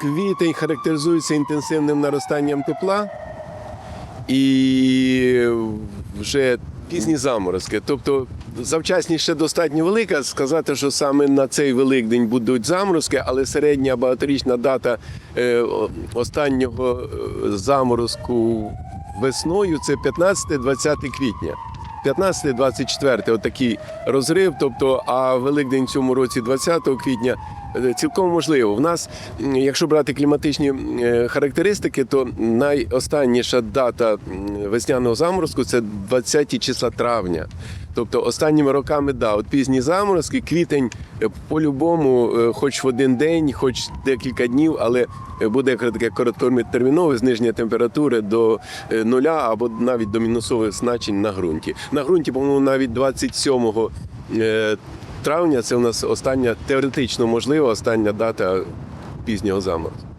Квітень характеризується інтенсивним наростанням тепла і вже пізні заморозки. Тобто завчасність ще достатньо велика. Сказати, що саме на цей Великдень будуть заморозки, але середня багаторічна дата е, останнього е, заморозку весною це 15-20 квітня. 15-24 отакий розрив. Тобто, а Великдень цьому році 20 квітня. Е, Цілком можливо. В нас, якщо брати кліматичні е, характеристики, то найостанніша дата весняного заморозку це 20 числа травня. Тобто останніми роками, да, от пізні заморозки, квітень е, по-любому, хоч в один день, хоч декілька днів, але буде таке короткотермінове зниження температури до нуля або навіть до мінусових значень на ґрунті. На ґрунті, по-моєму, навіть 27 е, травня це у нас остання теоретично можлива остання дата пізнього заморозку.